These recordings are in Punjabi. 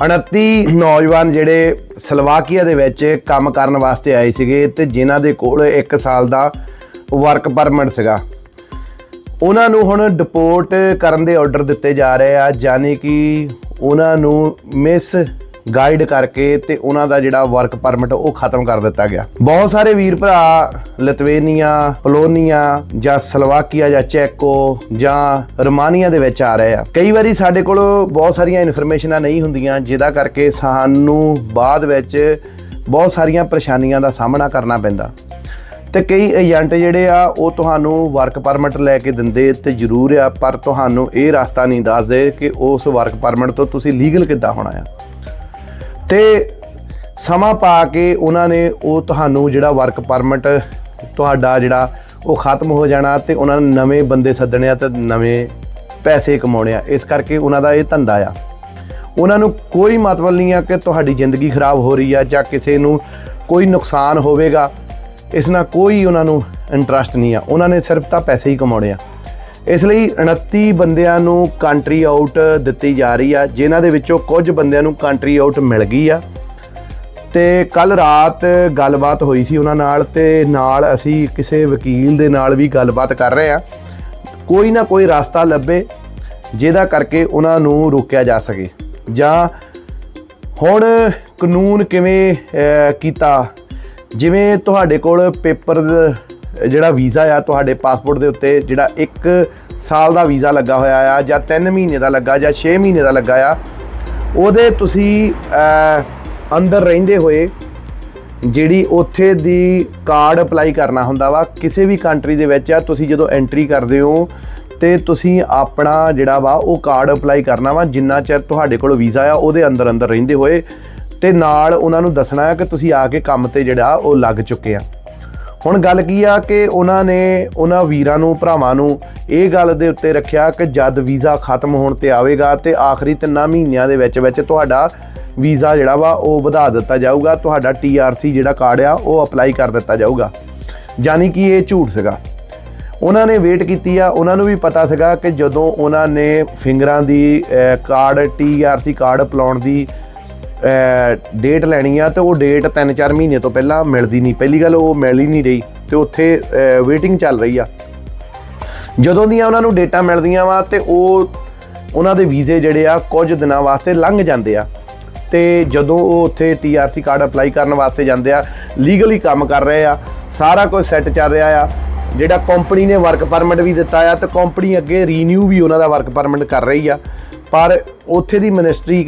29 ਨੌਜਵਾਨ ਜਿਹੜੇ ਸਲਵਾਕੀਆ ਦੇ ਵਿੱਚ ਕੰਮ ਕਰਨ ਵਾਸਤੇ ਆਏ ਸੀਗੇ ਤੇ ਜਿਨ੍ਹਾਂ ਦੇ ਕੋਲ 1 ਸਾਲ ਦਾ ਵਰਕ ਪਰਮਿਟ ਸੀਗਾ। ਉਹਨਾਂ ਨੂੰ ਹੁਣ ਡਿਪੋਰਟ ਕਰਨ ਦੇ ਆਰਡਰ ਦਿੱਤੇ ਜਾ ਰਹੇ ਆ ਯਾਨੀ ਕਿ ਉਹਨਾਂ ਨੂੰ ਮਿਸ ਗਾਈਡ ਕਰਕੇ ਤੇ ਉਹਨਾਂ ਦਾ ਜਿਹੜਾ ਵਰਕ ਪਰਮਿਟ ਉਹ ਖਤਮ ਕਰ ਦਿੱਤਾ ਗਿਆ। ਬਹੁਤ ਸਾਰੇ ਵੀਰ ਭਰਾ, ਲਿਤਵੇਨੀਆ, ਪੋਲੋਨੀਆ ਜਾਂ ਸਲੋਵਾਕੀਆ ਜਾਂ ਚੈਕੋ ਜਾਂ ਰੋਮਾਨੀਆ ਦੇ ਵਿੱਚ ਆ ਰਹੇ ਆ। ਕਈ ਵਾਰੀ ਸਾਡੇ ਕੋਲ ਬਹੁਤ ਸਾਰੀਆਂ ਇਨਫੋਰਮੇਸ਼ਨਾਂ ਨਹੀਂ ਹੁੰਦੀਆਂ, ਜਿਹਦਾ ਕਰਕੇ ਸਾਨੂੰ ਬਾਅਦ ਵਿੱਚ ਬਹੁਤ ਸਾਰੀਆਂ ਪਰੇਸ਼ਾਨੀਆਂ ਦਾ ਸਾਹਮਣਾ ਕਰਨਾ ਪੈਂਦਾ। ਤੇ ਕਈ ਏਜੰਟ ਜਿਹੜੇ ਆ, ਉਹ ਤੁਹਾਨੂੰ ਵਰਕ ਪਰਮਿਟ ਲੈ ਕੇ ਦਿੰਦੇ ਤੇ ਜ਼ਰੂਰ ਆ, ਪਰ ਤੁਹਾਨੂੰ ਇਹ ਰਸਤਾ ਨਹੀਂ ਦੱਸਦੇ ਕਿ ਉਸ ਵਰਕ ਪਰਮਿਟ ਤੋਂ ਤੁਸੀਂ ਲੀਗਲ ਕਿੱਦਾਂ ਹੋਣਾ ਆ। ਤੇ ਸਮਾਂ ਪਾ ਕੇ ਉਹਨਾਂ ਨੇ ਉਹ ਤੁਹਾਨੂੰ ਜਿਹੜਾ ਵਰਕ ਪਰਮਿਟ ਤੁਹਾਡਾ ਜਿਹੜਾ ਉਹ ਖਤਮ ਹੋ ਜਾਣਾ ਤੇ ਉਹਨਾਂ ਨੇ ਨਵੇਂ ਬੰਦੇ ਸੱਦਣੇ ਆ ਤੇ ਨਵੇਂ ਪੈਸੇ ਕਮਾਉਣੇ ਆ। ਇਸ ਕਰਕੇ ਉਹਨਾਂ ਦਾ ਇਹ ਧੰਦਾ ਆ। ਉਹਨਾਂ ਨੂੰ ਕੋਈ ਮਤਲਬ ਨਹੀਂ ਆ ਕਿ ਤੁਹਾਡੀ ਜ਼ਿੰਦਗੀ ਖਰਾਬ ਹੋ ਰਹੀ ਆ ਜਾਂ ਕਿਸੇ ਨੂੰ ਕੋਈ ਨੁਕਸਾਨ ਹੋਵੇਗਾ। ਇਸ ਨਾਲ ਕੋਈ ਉਹਨਾਂ ਨੂੰ ਇੰਟਰਸਟ ਨਹੀਂ ਆ। ਉਹਨਾਂ ਨੇ ਸਿਰਫ ਤਾਂ ਪੈਸੇ ਹੀ ਕਮਾਉਣੇ ਆ। ਇਸ ਲਈ 29 ਬੰਦਿਆਂ ਨੂੰ ਕੰਟਰੀ ਆਊਟ ਦਿੱਤੀ ਜਾ ਰਹੀ ਆ, ਜਿਨ੍ਹਾਂ ਦੇ ਵਿੱਚੋਂ ਕੁਝ ਬੰਦਿਆਂ ਨੂੰ ਕੰਟਰੀ ਆਊਟ ਮਿਲ ਗਈ ਆ। ਤੇ ਕੱਲ ਰਾਤ ਗੱਲਬਾਤ ਹੋਈ ਸੀ ਉਹਨਾਂ ਨਾਲ ਤੇ ਨਾਲ ਅਸੀਂ ਕਿਸੇ ਵਕੀਲ ਦੇ ਨਾਲ ਵੀ ਗੱਲਬਾਤ ਕਰ ਰਹੇ ਆ। ਕੋਈ ਨਾ ਕੋਈ ਰਸਤਾ ਲੱਭੇ, ਜਿਹਦਾ ਕਰਕੇ ਉਹਨਾਂ ਨੂੰ ਰੋਕਿਆ ਜਾ ਸਕੇ। ਜਾਂ ਹੁਣ ਕਾਨੂੰਨ ਕਿਵੇਂ ਕੀਤਾ? ਜਿਵੇਂ ਤੁਹਾਡੇ ਕੋਲ ਪੇਪਰ ਜਿਹੜਾ ਵੀਜ਼ਾ ਆ ਤੁਹਾਡੇ ਪਾਸਪੋਰਟ ਦੇ ਉੱਤੇ, ਜਿਹੜਾ 1 ਸਾਲ ਦਾ ਵੀਜ਼ਾ ਲੱਗਾ ਹੋਇਆ ਆ ਜਾਂ 3 ਮਹੀਨੇ ਦਾ ਲੱਗਾ ਜਾਂ 6 ਮਹੀਨੇ ਦਾ ਲੱਗਾ ਆ, ਉਹਦੇ ਤੁਸੀਂ ਅੰਦਰ ਰਹਿੰਦੇ ਹੋਏ ਜਿਹੜੀ ਉੱਥੇ ਦੀ ਕਾਰਡ ਅਪਲਾਈ ਕਰਨਾ ਹੁੰਦਾ ਵਾ, ਕਿਸੇ ਵੀ ਕੰਟਰੀ ਦੇ ਵਿੱਚ ਆ, ਤੁਸੀਂ ਜਦੋਂ ਐਂਟਰੀ ਕਰਦੇ ਹੋ ਤੇ ਤੁਸੀਂ ਆਪਣਾ ਜਿਹੜਾ ਵਾ ਉਹ ਕਾਰਡ ਅਪਲਾਈ ਕਰਨਾ ਵਾ, ਜਿੰਨਾ ਚਿਰ ਤੁਹਾਡੇ ਕੋਲ ਵੀਜ਼ਾ ਆ, ਉਹਦੇ ਅੰਦਰ ਅੰਦਰ ਰਹਿੰਦੇ ਹੋਏ ਤੇ ਨਾਲ ਉਹਨਾਂ ਨੂੰ ਦੱਸਣਾ ਹੈ ਕਿ ਤੁਸੀਂ ਆ ਕੇ ਕੰਮ ਤੇ ਜਿਹੜਾ ਉਹ ਲੱਗ ਚੁੱਕੇ ਆ। ਹੁਣ ਗੱਲ ਕੀ ਆ ਕਿ ਉਹਨਾਂ ਨੇ ਉਹਨਾਂ ਵੀਰਾਂ ਨੂੰ ਭਰਾਵਾਂ ਨੂੰ ਇਹ ਗੱਲ ਦੇ ਉੱਤੇ ਰੱਖਿਆ ਕਿ ਜਦ ਵੀਜ਼ਾ ਖਤਮ ਹੋਣ ਤੇ ਆਵੇਗਾ ਤੇ ਆਖਰੀ ਤਿੰਨਾਂ ਮਹੀਨਿਆਂ ਦੇ ਵਿੱਚ ਵਿੱਚ ਤੁਹਾਡਾ ਵੀਜ਼ਾ ਜਿਹੜਾ ਵਾ ਉਹ ਵਧਾ ਦਿੱਤਾ ਜਾਊਗਾ ਤੁਹਾਡਾ TRC ਜਿਹੜਾ ਕਾਰਡ ਆ ਉਹ ਅਪਲਾਈ ਕਰ ਦਿੱਤਾ ਜਾਊਗਾ। ਯਾਨੀ ਕਿ ਇਹ ਝੂਠ ਸੀਗਾ। ਉਹਨਾਂ ਨੇ ਵੇਟ ਕੀਤੀ ਆ ਉਹਨਾਂ ਨੂੰ ਵੀ ਪਤਾ ਸੀਗਾ ਕਿ ਜਦੋਂ ਉਹਨਾਂ ਨੇ ਫਿੰਗਰਾਂ ਦੀ ਅਹ, ਕਾਰਡ TRC ਕਾਰਡ ਅਪਲਾਉਣ ਦੀ ਡੇਟ ਲੈਣੀ ਆ ਤੇ ਉਹ ਡੇਟ 3-4 ਮਹੀਨੇ ਤੋਂ ਪਹਿਲਾਂ ਮਿਲਦੀ ਨਹੀਂ। ਪਹਿਲੀ ਗੱਲ ਉਹ ਮਿਲ ਹੀ ਨਹੀਂ ਰਹੀ ਤੇ ਉੱਥੇ ਵੇਟਿੰਗ ਚੱਲ ਰਹੀ ਆ। ਜਦੋਂ ਦੀਆਂ ਉਹਨਾਂ ਨੂੰ ਡੇਟਾ ਮਿਲਦੀਆਂ ਵਾ ਤੇ ਉਹ ਉਹਨਾਂ ਦੇ ਵੀਜ਼ੇ ਜਿਹੜੇ ਆ ਕੁਝ ਦਿਨਾਂ ਵਾਸਤੇ ਲੰਘ ਜਾਂਦੇ ਆ। ਤੇ ਜਦੋਂ ਉਹ ਉੱਥੇ TRC ਕਾਰਡ ਅਪਲਾਈ ਕਰਨ ਵਾਸਤੇ ਜਾਂਦੇ ਆ ਲੀਗਲੀ ਕੰਮ ਕਰ ਰਹੇ ਆ, ਸਾਰਾ ਕੁਝ ਸੈੱਟ ਚੱਲ ਰਿਹਾ ਆ। ਜਿਹੜਾ ਕੰਪਨੀ ਨੇ ਵਰਕ ਪਰਮਿਟ ਵੀ ਦਿੱਤਾ ਆ ਤੇ ਕੰਪਨੀ ਅੱਗੇ ਰੀਨਿਊ ਵੀ ਉਹਨਾਂ ਦਾ ਵਰਕ ਪਰਮਿਟ ਕਰ ਰਹੀ ਆ। ਪਰ ਉੱਥੇ ਦੀ ਮਿਨਿਸਟਰੀ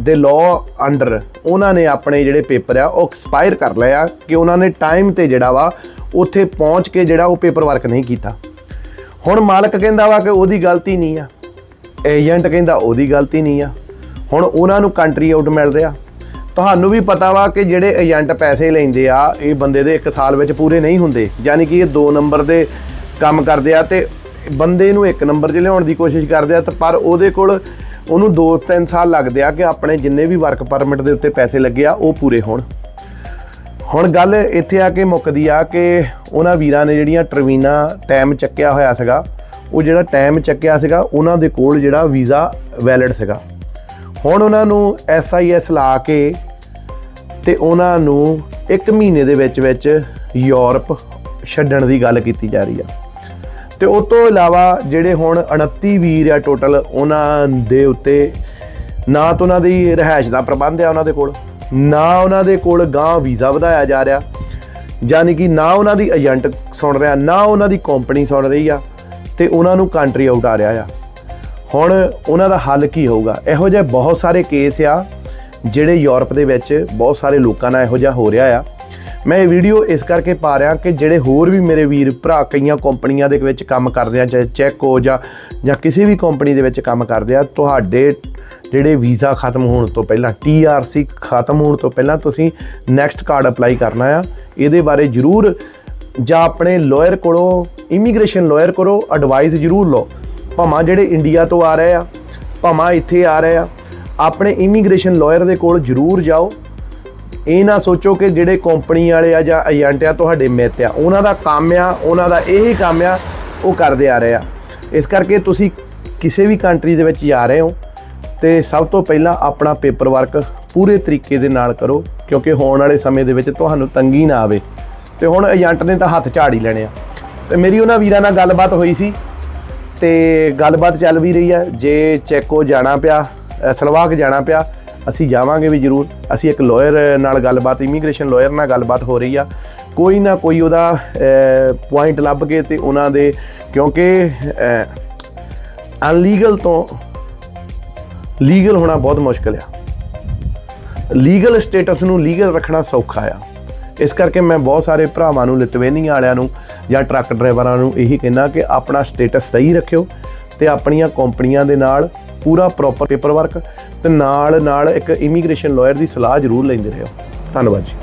ਦੇ ਲਾਅ ਅੰਡਰ ਉਹਨਾਂ ਨੇ ਆਪਣੇ ਜਿਹੜੇ ਪੇਪਰ ਆ, ਉਹ ਐਕਸਪਾਇਰ ਕਰ ਲਏ ਆ ਕਿ ਉਹਨਾਂ ਨੇ ਟਾਈਮ ਤੇ ਜਿਹੜਾ ਵਾ, ਉੱਥੇ ਪਹੁੰਚ ਕੇ ਜਿਹੜਾ ਉਹ ਪੇਪਰ ਵਰਕ ਨਹੀਂ ਕੀਤਾ। ਹੁਣ ਮਾਲਕ ਕਹਿੰਦਾ ਵਾ ਕਿ ਉਹਦੀ ਗਲਤੀ ਨਹੀਂ ਆ। ਏਜੰਟ ਕਹਿੰਦਾ ਉਹਦੀ ਗਲਤੀ ਨਹੀਂ ਆ। ਹੁਣ ਉਹਨਾਂ ਨੂੰ ਕੰਟਰੀ ਆਊਟ ਮਿਲ ਰਿਹਾ। ਤੁਹਾਨੂੰ ਵੀ ਪਤਾ ਵਾ ਕਿ ਜਿਹੜੇ ਏਜੰਟ ਪੈਸੇ ਲੈਂਦੇ ਆ, ਇਹ ਬੰਦੇ ਦੇ 1 ਸਾਲ ਵਿੱਚ ਪੂਰੇ ਨਹੀਂ ਹੁੰਦੇ। ਯਾਨੀ ਕਿ ਇਹ 2 ਨੰਬਰ ਦੇ ਕੰਮ ਕਰਦੇ ਆ ਤੇ ਬੰਦੇ ਨੂੰ ਇੱਕ ਨੰਬਰ 'ਚ ਲਿਆਉਣ ਦੀ ਕੋਸ਼ਿਸ਼ ਕਰਦੇ ਆ ਤਾਂ ਪਰ ਉਹਦੇ ਕੋਲ ਉਹਨੂੰ 2-3 ਸਾਲ ਲੱਗਦੇ ਆ ਕਿ ਆਪਣੇ ਜਿੰਨੇ ਵੀ ਵਰਕ ਪਰਮਿਟ ਦੇ ਉੱਤੇ ਪੈਸੇ ਲੱਗੇ ਆ, ਉਹ ਪੂਰੇ ਹੋਣ। ਹੁਣ ਗੱਲ ਇੱਥੇ ਆ ਕੇ ਮੁੱਕਦੀ ਆ ਕਿ ਉਹਨਾਂ ਵੀਰਾਂ ਨੇ ਜਿਹੜੀਆਂ ਟਰਵੀਨਾ ਟਾਈਮ ਚੱਕਿਆ ਹੋਇਆ ਸੀਗਾ, ਉਹ ਜਿਹੜਾ ਟਾਈਮ ਚੱਕਿਆ ਸੀਗਾ, ਉਹਨਾਂ ਦੇ ਕੋਲ ਜਿਹੜਾ ਵੀਜ਼ਾ ਵੈਲਿਡ ਸੀਗਾ। ਹੁਣ ਉਹਨਾਂ ਨੂੰ ਐਸਆਈਐਸ ਲਾ ਕੇ ਤੇ ਉਹਨਾਂ ਨੂੰ 1 ਮਹੀਨੇ ਦੇ ਵਿੱਚ ਵਿੱਚ ਯੂਰਪ ਛੱਡਣ ਦੀ ਗੱਲ ਕੀਤੀ ਜਾ ਰਹੀ ਆ। ਤੇ ਉਸ ਤੋਂ ਇਲਾਵਾ ਜਿਹੜੇ ਹੁਣ 29 ਵੀਰ ਆ ਟੋਟਲ ਉਹਨਾਂ ਦੇ ਉੱਤੇ ਨਾ ਤਾਂ ਉਹਨਾਂ ਦੀ ਰਹਿائش ਦਾ ਪ੍ਰਬੰਧ ਆ ਉਹਨਾਂ ਦੇ ਕੋਲ, ਨਾ ਉਹਨਾਂ ਦੇ ਕੋਲ ਗਾਂ ਵੀਜ਼ਾ ਵਧਾਇਆ ਜਾ ਰਿਹਾ, ਯਾਨੀ ਕਿ ਨਾ ਉਹਨਾਂ ਦੀ ਏਜੰਟ ਸੁਣ ਰਿਹਾ, ਨਾ ਉਹਨਾਂ ਦੀ ਕੰਪਨੀ ਸੁਣ ਰਹੀ ਆ, ਤੇ ਉਹਨਾਂ ਨੂੰ ਕੰਟਰੀ ਆਊਟ ਆ ਰਿਹਾ ਆ। ਹੁਣ ਉਹਨਾਂ ਦਾ ਹੱਲ ਕੀ ਹੋਊਗਾ? ਇਹੋ ਜਿਹੇ ਬਹੁਤ ਸਾਰੇ ਕੇਸ ਆ, ਜਿਹੜੇ ਯੂਰਪ ਦੇ ਵਿੱਚ ਬਹੁਤ ਸਾਰੇ ਲੋਕਾਂ ਨਾਲ ਇਹੋ ਜਿਹਾ ਹੋ ਰਿਹਾ ਆ। ਮੈਂ ਇਹ ਵੀਡੀਓ ਇਸ ਕਰਕੇ ਪਾ ਰਿਹਾ ਕਿ ਜਿਹੜੇ ਹੋਰ ਵੀ ਮੇਰੇ ਵੀਰ, ਭਰਾ ਕਈਆਂ ਕੰਪਨੀਆਂ ਦੇ ਵਿੱਚ ਕੰਮ ਕਰਦੇ ਆ, ਚਾਹੇ ਚੈੱਕ ਹੋ ਜਾਂ ਜਾਂ ਕਿਸੇ ਵੀ ਕੰਪਨੀ ਦੇ ਵਿੱਚ ਕੰਮ ਕਰਦੇ ਆ, ਤੁਹਾਡੇ ਜਿਹੜੇ ਵੀਜ਼ਾ ਖਤਮ ਹੋਣ ਤੋਂ ਪਹਿਲਾਂ TRC ਖਤਮ ਹੋਣ ਤੋਂ ਪਹਿਲਾਂ ਤੁਸੀਂ ਨੈਕਸਟ ਕਾਰਡ ਅਪਲਾਈ ਕਰਨਾ ਆ। ਇਹਦੇ ਬਾਰੇ ਜ਼ਰੂਰ ਜਾਂ ਆਪਣੇ ਲਾਇਰ ਕੋਲੋਂ ਇਮੀਗ੍ਰੇਸ਼ਨ ਲਾਇਰ ਕੋਲੋਂ ਐਡਵਾਈਸ ਜ਼ਰੂਰ ਲਓ। ਭਾਵੇਂ ਜਿਹੜੇ ਇੰਡੀਆ ਤੋਂ ਆ ਰਹੇ ਆ, ਭਾਵੇਂ ਇੱਥੇ ਆ ਰਹੇ ਆ, ਆਪਣੇ ਇਮੀਗ੍ਰੇਸ਼ਨ ਲਾਇਰ ਦੇ ਕੋਲ ਜ਼ਰੂਰ ਜਾਓ। ਇਹ ਨਾ ਸੋਚੋ ਕਿ ਜਿਹੜੇ ਕੰਪਨੀ ਵਾਲੇ ਆ ਜਾਂ ਏਜੰਟ ਆ ਤੁਹਾਡੇ ਮਿੱਤ ਆ, ਉਹਨਾਂ ਦਾ ਕੰਮ ਆ, ਉਹਨਾਂ ਦਾ ਇਹੀ ਕੰਮ ਆ, ਉਹ ਕਰਦੇ ਆ ਰਹੇ ਆ। ਇਸ ਕਰਕੇ ਤੁਸੀਂ ਕਿਸੇ ਵੀ ਕੰਟਰੀ ਦੇ ਵਿੱਚ ਜਾ ਰਹੇ ਹੋ ਤੇ ਸਭ ਤੋਂ ਪਹਿਲਾਂ ਆਪਣਾ ਪੇਪਰ ਵਰਕ ਪੂਰੇ ਤਰੀਕੇ ਦੇ ਨਾਲ ਕਰੋ, ਕਿਉਂਕਿ ਹੋਣ ਵਾਲੇ ਸਮੇਂ ਦੇ ਵਿੱਚ ਤੁਹਾਨੂੰ ਤੰਗੀ ਨਾ ਆਵੇ। ਤੇ ਹੁਣ ਏਜੰਟ ਨੇ ਤਾਂ ਹੱਥ ਝਾੜ ਹੀ ਲੈਣੇ ਆ। ਤੇ ਮੇਰੀ ਉਹਨਾਂ ਵੀਰਾਂ ਨਾਲ ਗੱਲਬਾਤ ਹੋਈ ਸੀ ਤੇ ਗੱਲਬਾਤ ਚੱਲ ਵੀ ਰਹੀ ਆ। ਜੇ ਚੈਕੋ ਜਾਣਾ ਪਿਆ ਸਲਵਾਕ ਜਾਣਾ ਪਿਆ ਅਸੀਂ ਜਾਵਾਂਗੇ ਵੀ ਜ਼ਰੂਰ। ਅਸੀਂ ਇੱਕ ਲਾਇਰ ਨਾਲ ਗੱਲਬਾਤ ਇਮੀਗ੍ਰੇਸ਼ਨ ਲਾਇਰ ਨਾਲ ਗੱਲਬਾਤ ਹੋ ਰਹੀ ਆ। ਕੋਈ ਨਾ ਕੋਈ ਉਹਦਾ ਪੁਆਇੰਟ ਲੱਭ ਕੇ ਤੇ ਉਹਨਾਂ ਦੇ, ਕਿਉਂਕਿ ਅਨਲੀਗਲ ਤੋਂ ਲੀਗਲ ਹੋਣਾ ਬਹੁਤ ਮੁਸ਼ਕਲ ਆ। ਲੀਗਲ ਸਟੇਟਸ ਨੂੰ ਲੀਗਲ ਰੱਖਣਾ ਸੌਖਾ ਆ। ਇਸ ਕਰਕੇ ਮੈਂ ਬਹੁਤ ਸਾਰੇ ਭਰਾਵਾਂ ਨੂੰ ਲਿਤਵੇਨੀਆ ਵਾਲਿਆਂ ਨੂੰ ਜਾਂ ਟਰੱਕ ਡਰਾਈਵਰਾਂ ਨੂੰ ਇਹੀ ਕਹਿਣਾ ਕਿ ਆਪਣਾ ਸਟੇਟਸ ਸਹੀ ਰੱਖਿਓ ਤੇ ਆਪਣੀਆਂ ਕੰਪਨੀਆਂ ਦੇ ਨਾਲ ਪੂਰਾ ਪ੍ਰੋਪਰ ਪੇਪਰ ਵਰਕ ਤੇ ਨਾਲ ਨਾਲ ਇੱਕ ਇਮੀਗ੍ਰੇਸ਼ਨ ਲਾਇਰ ਦੀ ਸਲਾਹ ਜ਼ਰੂਰ ਲੈਂਦੇ ਰਹੋ। ਧੰਨਵਾਦ ਜੀ।